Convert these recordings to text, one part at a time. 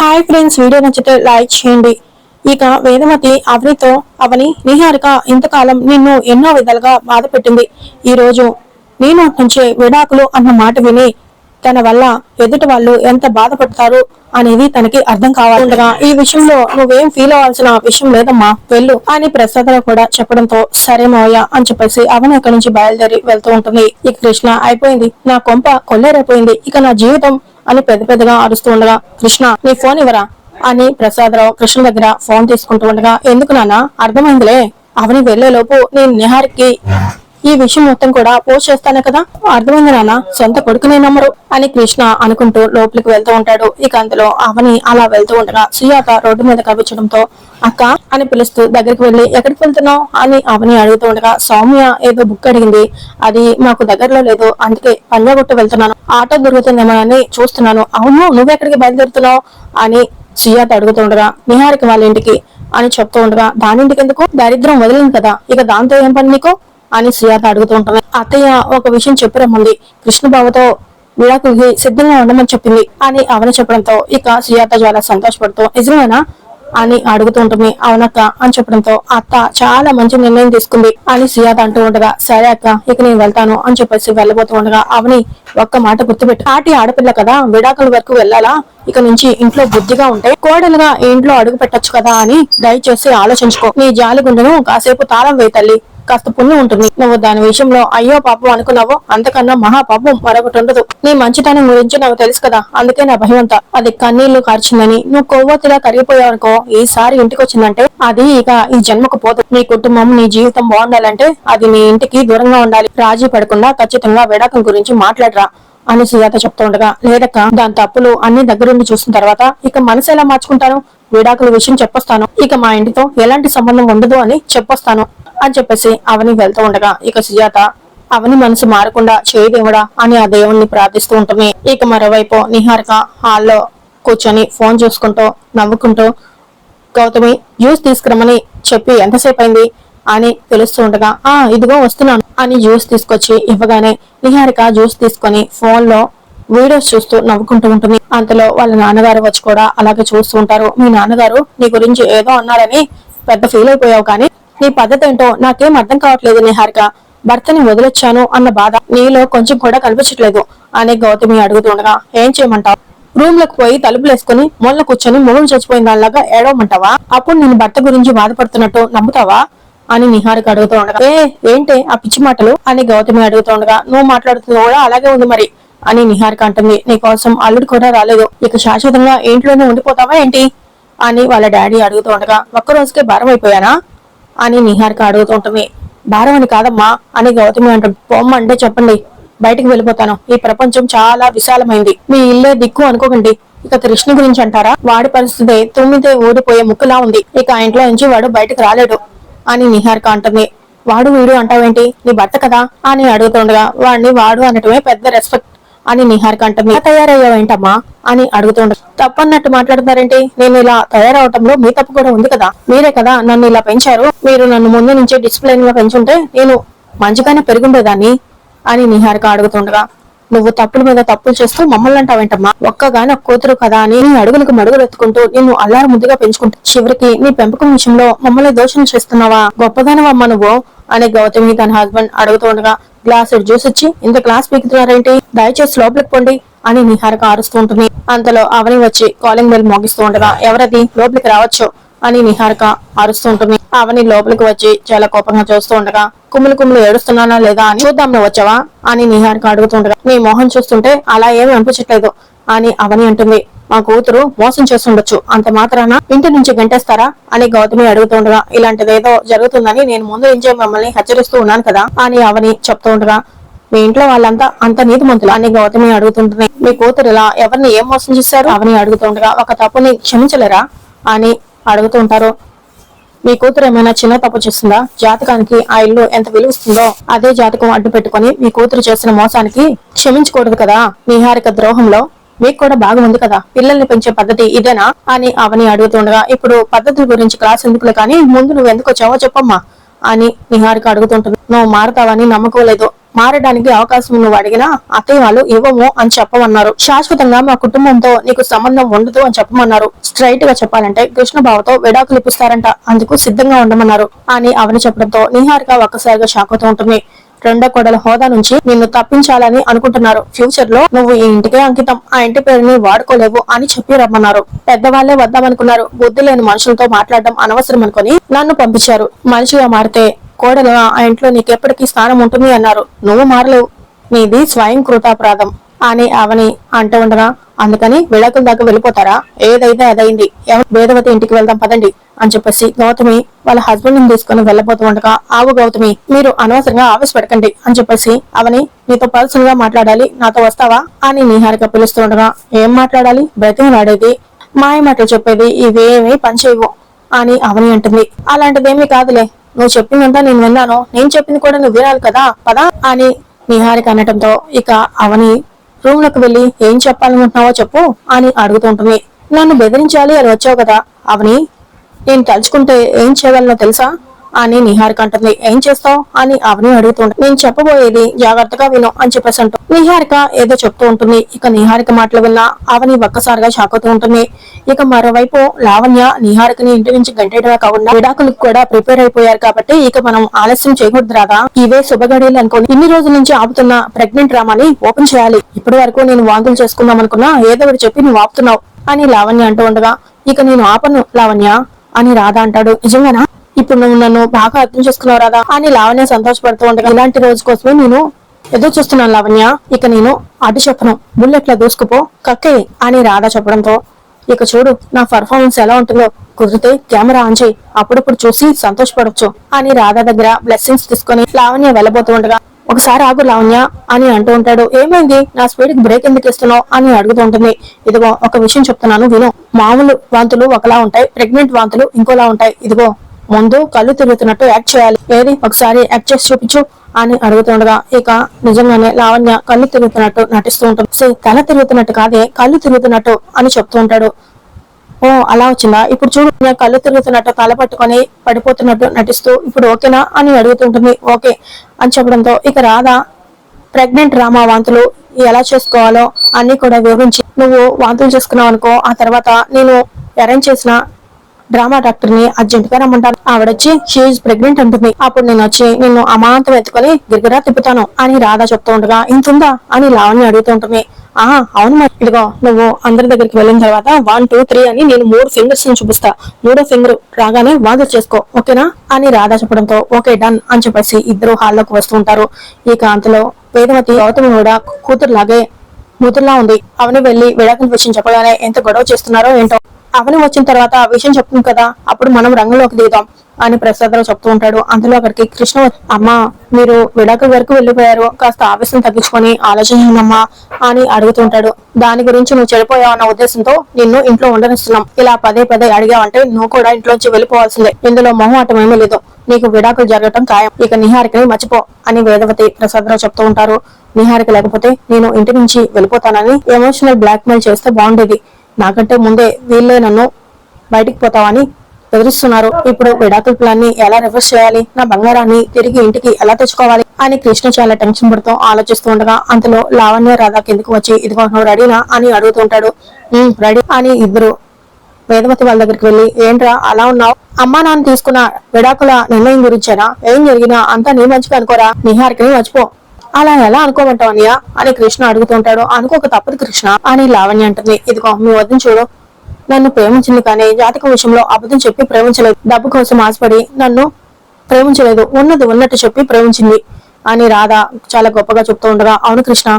Hi friends video నచ్చితే like చేయండి. ఇక వేదమతి అవనితో అవని నిహారిక ఇంతకాలం నిన్ను ఎన్నో విధాలుగా బాధ పెట్టింది. ఈ రోజు నీ నుంచే విడాకులు అన్న మాట విని తన వల్ల ఎదుటి వాళ్ళు ఎంత బాధపడతారు అనేది తనకి అర్థం కావాలండగా ఈ విషయంలో నువ్వేం ఫీల్ అవ్వాల్సిన విషయం లేదమ్మా వెళ్ళు అని ప్రసాదరావు కూడా చెప్పడంతో సరే మోయ అని చెప్పేసి అవని అక్కడి నుంచి బయలుదేరి వెళ్తూ ఉంటుంది. ఇక కృష్ణ అయిపోయింది. నా కొంప కొల్లేరైపోయింది. ఇక నా జీవితం అని పెద్ద పెద్దగా అరుస్తూ ఉండగా కృష్ణ నీ ఫోన్ ఇవ్వరా? అని ప్రసాదరావు కృష్ణ దగ్గర ఫోన్ తీసుకుంటూ ఉండగా ఎందుకు నాన్న? అర్థమైందిలే. అవని వెళ్ళేలోపు నేను నిహార్కి ఈ విషయం మొత్తం కూడా పోస్ట్ చేస్తాను కదా? అర్థమైంది నాన్న. సొంత కొడుకునే నమ్మరు అని కృష్ణ అనుకుంటూ లోపలికి వెళ్తూ ఉంటాడు. ఇక అందులో అవని అలా వెళ్తూ ఉండగా సుజాత రోడ్డు మీద కవించడంతో అక్క అని పిలుస్తూ దగ్గరికి వెళ్ళి ఎక్కడికి వెళ్తున్నావు? అని అవని అడుగుతూ ఉండగా సౌమ్య ఏదో బుక్ అడిగింది. అది మాకు దగ్గరలో లేదు. అందుకే పంజాగొట్టు వెళ్తున్నాను. ఆటో దొరుకుతుందేమో అని చూస్తున్నాను. అవును నువ్వెక్కడికి బయలుదేరుతున్నావు? అని సుజాత అడుగుతూ ఉండగా నిహారిక వాళ్ళ ఇంటికి అని చెప్తూ ఉండగా దాని ఇంటికి ఎందుకు? దరిద్రం వదిలింది కదా. ఇక దాంతో ఏం పని నీకు? అని సుయాత అడుగుతూ ఉంటుంది. అత్తయ్య ఒక విషయం చెప్పిరమ్మంది కృష్ణబాబుతో విడాకులకి సిద్ధంగా ఉండమని చెప్పింది అని అవని చెప్పడంతో ఇక సుజాత చాలా సంతోషపడుతూ నిజమేనా? అని అడుగుతూ ఉంటుంది. అవునక్క అని చెప్పడంతో అత్త చాలా మంచి నిర్ణయం తీసుకుంది అని సుజాత అంటూ ఉండగా సరే అక్క ఇక నేను వెళ్తాను అని చెప్పేసి వెళ్ళబోతూ ఉండగా అవని ఒక్క మాట గుర్తుపెట్టి ఆటి ఆడపిల్ల కదా విడాకుల వరకు వెళ్ళాలా? ఇక నుంచి ఇంట్లో బుద్ధిగా ఉంటే కోడలుగా ఇంట్లో అడుగు పెట్టొచ్చు కదా అని దయచేసి ఆలోచించుకో. నీ జాలి గుండెను కాసేపు తాళం వేయి తల్లి కాస్త పుణ్యం ఉంటుంది. నువ్వు దాని విషయంలో అయ్యో పాపం అనుకున్నావో అంతకన్నా మహా పాపం మరొకటి ఉండదు. నీ మంచితనం గురించి నాకు తెలుసు కదా అందుకే నా భయం అంతా. అది కన్నీళ్ళు కార్చిందని. నువ్వు కొవ్వొత్తిలా కరిగిపోయావనుకో ఈసారి ఇంటికి వచ్చిందంటే అది ఇక ఈ జన్మకు పోదు. నీ కుటుంబం నీ జీవితం బాగుండాలంటే అది నీ ఇంటికి దూరంగా ఉండాలి. రాజీ పడకుండా ఖచ్చితంగా విడాకం గురించి మాట్లాడరా అని సుజాత చెప్తూ ఉండగా లేదక్క దాని తప్పులు అన్ని దగ్గరుండి చూసిన తర్వాత ఇక మనసు ఎలా మార్చుకుంటాను? విడాకుల విషయం చెప్పొస్తాను. ఇక మా ఇంటితో ఎలాంటి సంబంధం ఉండదు అని చెప్పొస్తాను. అని చెప్పేసి అవని వెళ్తూ ఉండగా ఇక సుజాత అవని మనసు మారకుండా చేయదేవుడా అని ఆ దేవుణ్ణి ప్రార్థిస్తూ ఉంటుంది. ఇక మరోవైపు నిహారిక హాల్లో కూర్చొని ఫోన్ చూసుకుంటూ నవ్వుకుంటూ గౌతమి జ్యూస్ తీసుకురమ్మని చెప్పి ఎంతసేపు అయింది అని తెలుస్తూ ఉండగా ఆ ఇదిగో వస్తున్నాను అని జ్యూస్ తీసుకొచ్చి ఇవ్వగానే నిహారిక జ్యూస్ తీసుకొని ఫోన్లో వీడియోస్ చూస్తూ నవ్వుకుంటూ ఉంటుంది. అంతలో వాళ్ళ నాన్నగారు వచ్చి కూడా అలాగే చూస్తూ ఉంటారు. మీ నాన్నగారు నీ గురించి ఏదో అన్నారని పెద్ద ఫీల్ అయిపోయావు కానీ నీ పద్ధతి ఏంటో నాకేం అర్థం కావట్లేదు నిహారిక. భర్తని వదిలొచ్చాను అన్న బాధ నీలో కొంచెం కూడా కనిపించట్లేదు. అని గౌతమి అడుగుతుండగా ఏం చేయమంటావు? రూమ్లోకి పోయి తలుపులు వేసుకుని మొన్న కూర్చొని మొగం చచ్చిపోయిన దానిలాగా ఏడవమంటావా? అప్పుడు నేను భర్త గురించి బాధపడుతున్నట్టు నమ్ముతావా? అని నిహారిక అడుగుతూ ఉండగా ఏ ఏంటి ఆ పిచ్చి మాటలు? అని గౌతమి అడుగుతూ ఉండగా నువ్వు మాట్లాడుతున్నావు కూడా అలాగే ఉంది మరి. అని నిహారిక అంటుంది నీకోసం అల్లుడు కూడా రాలేదు. ఇక శాశ్వతంగా ఇంట్లోనే ఉండిపోతావా ఏంటి? అని వాళ్ళ డాడీ అడుగుతూ ఉండగా ఒక్క రోజుకే భారం అయిపోయానా? అని నిహారిక అడుగుతూ భారవని కాదమ్మా అని గౌతమి అంటాడు పొమ్మ అంటే చెప్పండి. బయటికి వెళ్ళిపోతాను. ఈ ప్రపంచం చాలా విశాలమైంది. మీ ఇల్లే దిక్కు అనుకోకండి. ఇక కృష్ణ గురించి అంటారా? వాడి పరిస్థితి తుమ్మితే ఊడిపోయే ముక్కులా ఉంది. ఇక ఆ ఇంట్లో నుంచి వాడు బయటకు రాలేడు అని నిహారిక అంటుంది. వాడు వీడు అంటావేంటి? నీ భర్త కదా? అని అడుగుతుండగా వాడిని వాడు అనటమే పెద్ద రెస్పెక్ట్ అని నిహారిక అంటుంది తయారయ్యావేంటమ్మా అని అడుగుతుండ. తప్పన్నట్టు మాట్లాడుతున్నారేంటి? నేను ఇలా తయారవటంలో మీ తప్పు కూడా ఉంది కదా. మీరే కదా నన్ను ఇలా పెంచారు. మీరు నన్ను ముందు నుంచే డిసిప్లైన్గా పెంచుంటే నేను మంచిగానే పెరుగుండేదాన్ని అని నిహారిక అడుగుతుండగా. నువ్వు తప్పుల మీద తప్పులు చేస్తూ మమ్మల్ని అంటావేంటమ్మా ఒక్కగానే కూతురు కదా అని నీ అడుగులకు మడుగులు ఎత్తుకుంటూ నిన్ను అల్లారు ముద్దుగా పెంచుకుంటూ. చివరికి నీ పెంపకం విషయంలో మమ్మల్ని దోషం చేస్తున్నావా? గొప్పదానవమ్మా నువ్వు. అని గౌతమి తన హస్బెండ్ అడుగుతుండగా గ్లాస్ జ్యూస్ ఇచ్చి ఇంత క్లాస్ పీకుతున్నారేంటి? దయచేసి లోపలికి పోండి అని నిహారిక ఆరుస్తూ ఉంటుంది. అంతలో అవని వచ్చి కాలింగ్ బెల్ మోగిస్తూ ఉండగా ఎవరది? లోపలికి రావచ్చు? అని నిహారిక అరుస్తూ ఉంటుంది. అవని లోపలికి వచ్చి చాలా కోపంగా చూస్తూ ఉండగా కుమ్ములు కుమ్ములు ఏడుస్తున్నానా లేదా అని చూద్దాం వచ్చావా? అని నిహారిక అడుగుతుండగా నీ మొహం చూస్తుంటే అలా ఏమి అనిపించట్లేదు. అని అవని అంటుంది. మా కూతురు మోసం చేస్తుండొచ్చు. అంత మాత్రాన ఇంటి నుంచి గంటేస్తారా అని గౌతమి అడుగుతుండగా ఇలాంటిదేదో జరుగుతుందని నేను ముందు నుంచే మిమ్మల్ని హెచ్చరిస్తూ ఉన్నాను కదా అని అవని చెప్తూ ఉండగా మీ ఇంట్లో వాళ్ళంతా అంత నీతిమంతులు అని గౌతమి అడుగుతుంటుంది. మీ కూతురు ఇలా ఎవరిని ఏం మోసం చేశారు? అవని అడుగుతుండగా ఒక తప్పుని క్షమించలేరా అని అడుగుతుంటారు మీ కూతురు ఏమైనా చిన్న తప్పు చేస్తుందా? జాతకానికి ఆ ఇల్లు ఎంత విలువిస్తుందో అదే జాతకం అడ్డు పెట్టుకుని మీ కూతురు చేసిన మోసానికి క్షమించకూడదు కదా. నిహారిక ద్రోహంలో మీకు కూడా బాగా ఉంది కదా. పిల్లల్ని పెంచే పద్ధతి ఇదేనా? అని అవని అడుగుతుండగా ఇప్పుడు పద్ధతుల గురించి క్లాస్ ఎందుకులే కానీ ముందు నువ్వు ఎందుకు వచ్చావో చెప్పమ్మా అని నిహారిక అడుగుతుంటుంది నువ్వు మారుతావని నమ్మకం లేదు. మారడానికి అవకాశం నువ్వు అడిగినా అత్తయ్య వాళ్ళు ఇవ్వము అని చెప్పమన్నారు. శాశ్వతంగా మా కుటుంబంతో నీకు సంబంధం ఉండదు అని చెప్పమన్నారు. స్ట్రైట్గా చెప్పాలంటే కృష్ణబాబుతో విడాకులు ఇప్పిస్తారంట. అందుకు సిద్ధంగా ఉండమన్నారు అని అవని చెప్పడంతో నిహారిక ఒక్కసారిగా షాక్ అవుతూ ఉంటుంది. రెండో కొడల హోదా నుంచి నిన్ను తప్పించాలని అనుకుంటున్నారు. ఫ్యూచర్లో నువ్వు ఈ ఇంటికే అంకితం. ఆ ఇంటి పేరుని వాడుకోలేవు అని చెప్పి రమ్మన్నారు. పెద్దవాళ్ళే వద్దామనుకున్నారు. బుద్ధి లేని మనుషులతో మాట్లాడడం అనవసరం అనుకుని నన్ను పంపించారు. మనిషిగా మారితే కోడలు ఆ ఇంట్లో నీకెప్పటికీ స్థానం ఉంటుంది అన్నారు. నువ్వు మారలేవు. నీది స్వయం కృతాపరాధం. అని అవని అంటూ ఉండగా అందుకని విడాకుల దాకా వెళ్ళిపోతారా? ఏదైతే అదైంది వేదవతి ఇంటికి వెళ్దాం పదండి అని చెప్పేసి గౌతమి వాళ్ళ హస్బెండ్ని తీసుకుని వెళ్ళబోతూ ఉండగా ఆవు గౌతమి మీరు అనవసరంగా ఆవేశపడకండి అని చెప్పేసి అవని నీతో పర్సనల్గా మాట్లాడాలి నాతో వస్తావా? అని నిహారిక పిలుస్తూ ఉండగా ఏం మాట్లాడాలి? బ్రతిమలాడేది మాయ మాటలు చెప్పేది ఇవేమీ పనిచేయవు అని అవని అంటుంది. అలాంటిదేమీ కాదులే నువ్వు చెప్పిందంతా నేను విన్నాను నేను చెప్పింది కూడా నువ్వు వినాలి కదా పదా అని నిహారిక అనటంతో ఇక అవని రూమ్లోకి వెళ్ళి ఏం చెప్పాలనుకుంటున్నావో చెప్పు అని అడుగుతుంటుంది నన్ను బెదిరించాలి అని వచ్చావు కదా. అవని నేను తలుచుకుంటే ఏం చేయగలనో తెలుసా? అని నిహారిక అంటుంది. ఏం చేస్తావు? అని అవని అడుగుతుంది నేను చెప్పబోయేది జాగ్రత్తగా విను అని చెప్పేసి అంటూ నిహారిక ఏదో చెప్తూ ఉంటుంది. ఇక నిహారిక మాటలు విన్నా అవని ఒక్కసారిగా షాక్ అవుతూ ఉంటుంది. ఇక మరోవైపు లావణ్య నిహారికని ఇంటి నుంచి గంటేయడమే కాకుండా విడాకులకు కూడా ప్రిపేర్ అయిపోయారు కాబట్టి ఇక మనం ఆలస్యం చేయకూడదు రాదా ఇవే శుభగడియలు అనుకోండి ఇన్ని రోజుల నుంచి ఆపుతున్న ప్రెగ్నెంట్ రామాని ఓపెన్ చేయాలి. ఇప్పటి వరకు నేను వాంతులు చేసుకుందాం అనుకున్నా ఏదో ఒకటి చెప్పి నువ్వు ఆపుతున్నావు అని లావణ్య అంటూ ఉండగా ఇక నేను ఆపను లావణ్య అని రాధా అంటాడు. నిజంగానా? ఇప్పుడు నువ్వు నన్ను బాగా అర్థం చేసుకున్నావు రాదా అని లావణ్య సంతోషపడుతూ ఉండగా ఇలాంటి రోజు కోసమే నేను ఎదురు చూస్తున్నాను లావణ్య. ఇక నేను అటు చెప్పను. బుల్లెట్లా దూసుకుపో కక్కే అని రాధా చెప్పడంతో ఇక చూడు నా పర్ఫార్మెన్స్ ఎలా ఉంటుందో కుదిరితే కెమెరా ఆన్ చేయి అప్పుడప్పుడు చూసి సంతోషపడొచ్చు అని రాధా దగ్గర బ్లెస్సింగ్స్ తీసుకొని లావణ్య వెళ్ళబోతూ ఉండగా ఒకసారి ఆగు లావణ్య అని అంటూ ఉంటాడు. ఏమైంది? నా స్పీడ్కి బ్రేక్ ఎందుకు ఇస్తున్నావు? అని అడుగుతూ ఉంటుంది. ఇదిగో ఒక విషయం చెప్తున్నాను విను. మామూలు వాంతులు ఒకలా ఉంటాయి ప్రెగ్నెంట్ వాంతులు ఇంకోలా ఉంటాయి. ఇదిగో ముందు కళ్ళు తిరుగుతున్నట్టు యాక్ట్ చేయాలి. ఏది? ఒకసారి యాక్ట్ చేసి చూపించు అని అడుగుతుండగా ఇక నిజంగానే లావణ్య కళ్ళు తిరుగుతున్నట్టు నటిస్తూ ఉంటుంది. "సే, తల తిరుగుతున్నట్టు కాదే కళ్ళు తిరుగుతున్నట్టు అని చెప్తూ ఉంటాడు. ఓ అలా వచ్చిందా? ఇప్పుడు చూడు నేను కళ్ళు తిరుగుతున్నట్టు తల పట్టుకొని పడిపోతున్నట్టు నటిస్తూ ఇప్పుడు ఓకేనా అని అడుగుతుంటుంది ఓకే అని చెప్పడంతో ఇక రాధా ప్రెగ్నెంట్ రామా వాంతులు ఎలా చేసుకోవాలో అన్ని కూడా వివరించి నువ్వు వాంతులు చేసుకున్నావు అనుకో ఆ తర్వాత నేను అరేంజ్ చేసిన డ్రామా డాక్టర్ని అర్జెంట్గా రమ్మంటాను ఆవిడొచ్చి షీఈ్ ప్రెగ్నెంట్ అంటుంది. అప్పుడు నేను వచ్చి నిన్ను అమాంతం ఎత్తుకొని గిరిగిరా తిప్పుతాను అని రాధా చెప్తూ ఉండగా ఇంతుందా? అని లావణ్య అడుగుతూ ఉంటుంది. ఆ అవును మరి. ఇదిగో నువ్వు అందరి దగ్గరికి వెళ్ళిన తర్వాత వన్ టూ త్రీ అని నేను మూడు ఫింగర్స్ని చూపిస్తా. మూడో ఫింగర్ రాగానే వాంతులు చేసుకో ఓకేనా? అని రాధా చెప్పడంతో ఓకే డన్ అని చెప్పేసి ఇద్దరు హాల్లోకి వస్తూ ఉంటారు. ఈ అంతలో వేదవతి గౌతమి కూడా కూతురులాగే కూతురులా ఉంది. అవని వెళ్ళి విడాకుల విషయం చెప్పగానే ఎంత గొడవ చేస్తున్నారో ఏంటో అవని వచ్చిన తర్వాత ఆ విషయం చెప్తుంది కదా అప్పుడు మనం రంగంలోకి దిగుదాం అని ప్రసాదరావు చెప్తూ ఉంటాడు. అందులో అక్కడికి కృష్ణ అమ్మ అమ్మా మీరు విడాక వరకు వెళ్ళిపోయారు కాస్త ఆవేశం తగ్గించుకొని ఆలోచించమ్మా అని అడుగుతుంటాడు దాని గురించి నువ్వు చెడిపోయావు అన్న ఉద్దేశంతో నిన్ను ఇంట్లో ఉండనిస్తున్నాం. ఇలా పదే పదే అడిగావంటే నువ్వు కూడా ఇంట్లోంచి వెళ్ళిపోవాల్సిందే. ఇందులో మొహమాటం ఏమీ లేదు. నీకు విడాకులు జరగటం ఖాయం. ఇక నిహారికని మర్చిపో అని వేదవతి ప్రసాదరావు చెప్తూ ఉంటారు. నిహారిక లేకపోతే నేను ఇంటి నుంచి వెళ్ళిపోతానని ఎమోషనల్ బ్లాక్ మెయిల్ చేస్తే బాగుండేది. నాకంటే ముందే వీళ్ళే నన్ను బయటికి పోతావని బెదిరిస్తున్నారు. ఇప్పుడు విడాకుల ప్లాన్ని ఎలా రివర్స్ చేయాలి? నా బంగారాన్ని తిరిగి ఇంటికి ఎలా తెచ్చుకోవాలి? అని కృష్ణ చాలా టెన్షన్ పడుతూ ఆలోచిస్తూ ఉండగా అంతలో లావణ్య రాధా కిందకు వచ్చి ఇదిగో నువ్వు రెడీనా? అని అడుగుతుంటాడు రెడీ అని ఇద్దరు వేదవతి వాళ్ళ దగ్గరికి వెళ్ళి ఏంట్రా అలా ఉన్నావు? అమ్మా నాన్న తీసుకున్న విడాకుల నిర్ణయం గురించేనా? ఏం జరిగినా అంతా నీ మంచిగా అనుకోరా? నిహారికని మర్చిపో. అలా ఎలా అనుకోమంటావు అనియా? అని కృష్ణ అడుగుతుంటాడు అనుకోక తప్పదు కృష్ణ అని లావణ్య అంటుంది. ఇదిగో మీ వద్దని చూడు. నన్ను ప్రేమించింది కానీ జాతకం విషయంలో అబద్ధం చెప్పి ప్రేమించలేదు. డబ్బు కోసం ఆశపడి నన్ను ప్రేమించలేదు. ఉన్నది ఉన్నట్టు చెప్పి ప్రేమించింది అని రాధ చాలా గొప్పగా చెప్తూ ఉండగా అవును కృష్ణ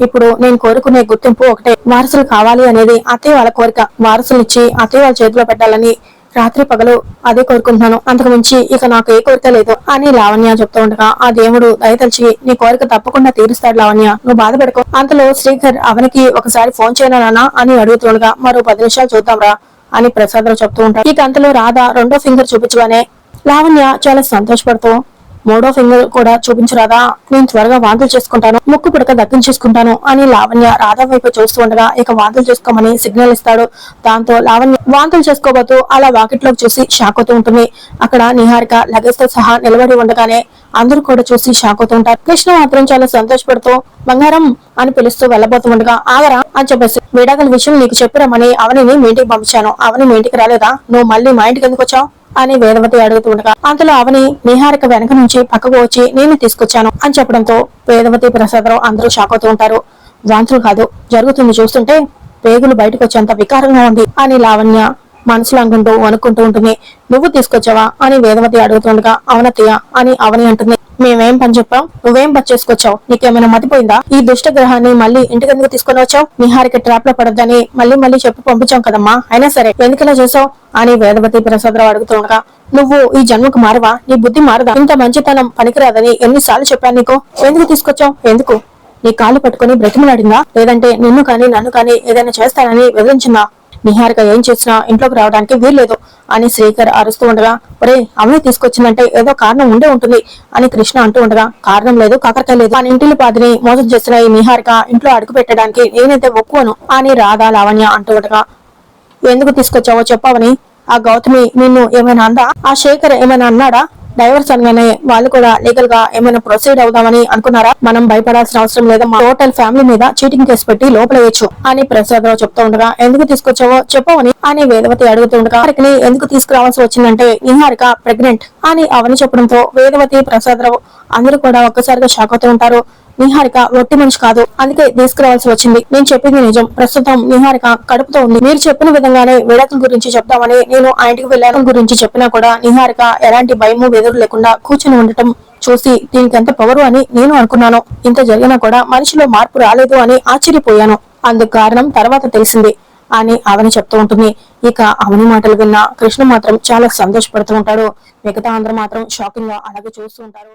ఇప్పుడు నేను కోరుకునే గుర్తింపు ఒకటే. వారసులు కావాలి అనేది అత్తయ్య వాళ్ళ కోరిక. వారసులు ఇచ్చి అత్తయ్య వాళ్ళ చేతిలో పెట్టాలని రాత్రి పగలు అదే కోరుకుంటున్నాను. అంతకు మించి ఇక నాకు ఏ కోరిక లేదు అని లావణ్య చెప్తూ ఉండగా ఆ దేవుడు దయతలిచి నీ కోరిక తప్పకుండా తీరుస్తాడు లావణ్య. నువ్వు బాధపడుకో. అంతలో శ్రీధర్ అవనికి ఒకసారి ఫోన్ చేయనా అని అడుగుతుండగా మరో పది నిమిషాలు చూద్దాంరా అని ప్రసాదరావు చెప్తూ ఉంటాడు. ఇక అంతలో రాధ రెండో ఫింగర్ చూపించగానే లావణ్య చాలా సంతోషపడుతూ మూడో ఫింగర్ కూడా చూపించరాదా? నేను త్వరగా వాంతులు చేసుకుంటాను ముక్కు పిడక దక్కించేసుకుంటాను అని లావణ్య రాధా వైపు చూస్తూ ఉండగా ఇక వాంతులు చేసుకోమని సిగ్నల్ ఇస్తాడు. దాంతో లావణ్య వాంతులు చేసుకోబోతూ అలా వాకిట్లోకి చూసి షాక్ అవుతూ ఉంటుంది. అక్కడ నిహారిక లగేజ్తో సహా నిలబడి ఉండగానే అందరూ కూడా చూసి షాక్ అవుతూ ఉంటారు. కృష్ణ మాత్రం చాలా సంతోషపడుతూ బంగారం అని పిలుస్తూ వెళ్ళబోతూ ఉండగా ఆగరా అని చెప్పేసి విడాకుల విషయం నీకు చెప్పిరమ్మని అవనిని మీ ఇంటికి పంపించాను. అవని మీ ఇంటికి రాలేదా? నువ్వు మళ్ళీ మా ఇంటికి ఎందుకు వచ్చావు? అని వేదవతి అడుగుతూ ఉండగా అంతలో అవని నిహారిక వెనక నుంచి పక్కకు వచ్చి నేను తీసుకొచ్చాను అని చెప్పడంతో వేదవతి ప్రసాదరావు అందరూ షాక్ అవుతూ ఉంటారు. వాంతులు కాదు జరుగుతుంది చూస్తుంటే పేగులు బయటకు వచ్చేంత వికారంగా ఉంది అని లావణ్య మనసులో అనుకుంటూ వణుక్కుంటూ ఉంటుంది. నువ్వు తీసుకొచ్చావా? అని వేదవతి అడుగుతుండగా అవునత్తయ్య అని అవని అంటుంది. మేమేం పని చెప్పాం? నువ్వేం పని చేసుకొచ్చావు? నీకేమైనా మతిపోయిందా? ఈ దుష్ట గ్రహాన్ని మళ్ళీ ఇంటికి తీసుకొని వచ్చావు? నిహారిక ట్రాప్లో పడద్దని మళ్ళీ మళ్ళీ చెప్పి పంపించాం కదమ్మా. అయినా సరే ఎందుకలా చేసావు అని వేదవతి ప్రసాదరావు అడుగుతూ ఉండగా నువ్వు ఈ జన్మకు మారవా? నీ బుద్ధి మారదా? ఇంత మంచితనం పనికిరాదని ఎన్నిసార్లు చెప్పాను నీకు? ఎందుకు తీసుకొచ్చావు? ఎందుకు? నీ కాళ్ళు పట్టుకుని బ్రతిమలాడిందా? లేదంటే నిన్ను కానీ నన్ను కానీ ఏదైనా చేస్తానని వివరించిందా? నిహారిక ఏం చేసినా ఇంట్లోకి రావడానికి వీల్లేదు అని శ్రీకర్ అరుస్తూ ఉండగా ఒరే అవని తీసుకొచ్చిందంటే ఏదో కారణం ఉండే ఉంటుంది అని కృష్ణ అంటూ ఉండగా కారణం లేదు కాకరకాయ లేదు. అని ఇంటిని పాదిని మోసం చేసిన ఈ నిహారిక ఇంట్లో అడుగు పెట్టడానికి నేనైతే ఒప్పుకోను అని రాధా లావణ్య అంటూ ఉండగా ఎందుకు తీసుకొచ్చావో చెప్పవని? ఆ గౌతమి నిన్ను ఏమైనా అందా? ఆ శేఖర్ ఏమైనా అన్నాడా? డైవర్స్ అనగానే వాళ్ళు కూడా లీగల్గా ఏమైనా ప్రొసీడ్ అవుదామని అనుకున్నారా? మనం భయపడాల్సిన అవసరం లేదా మా టోటల్ ఫ్యామిలీ మీద చీటింగ్ కేసు పెట్టి లోపలేయచ్చు అని ప్రసాదరావు చెప్తూ ఉండగా ఎందుకు తీసుకొచ్చావో చెప్పవని? అని వేదవతి అడుగుతూ ఉండగా వారికి ఎందుకు తీసుకురావాల్సి వచ్చిందంటే నిహారిక ప్రెగ్నెంట్ అని అవని చెప్పడంతో వేదవతి ప్రసాదరావు అందరూ కూడా ఒక్కసారిగా షాక్ అవుతూ ఉంటారు. నిహారిక ఒట్టి మనిషి కాదు. అందుకే తీసుకురావాల్సి వచ్చింది. నేను చెప్పింది నిజం. ప్రస్తుతం నిహారిక కడుపుతో ఉంది. మీరు చెప్పిన విధంగానే విడాకుల గురించి చెప్తామని నేను ఆ ఇంటికి వెళ్ళాను. గురించి చెప్పినా కూడా నిహారిక ఎలాంటి భయము వెదురు లేకుండా కూర్చుని ఉండటం చూసి దీనికి ఎంత పవరు అని నేను అనుకున్నాను. ఇంత జరిగినా కూడా మనిషిలో మార్పు రాలేదు అని ఆశ్చర్యపోయాను. అందుకు కారణం తర్వాత తెలిసింది. అని అవని చెప్తూ ఉంటుంది. ఇక అవని మాటలు విన్న కృష్ణ మాత్రం చాలా సంతోషపడుతూ ఉంటాడు. మిగతా అందరూ మాత్రం షాకింగ్గా అలాగే చూస్తూ ఉంటారు.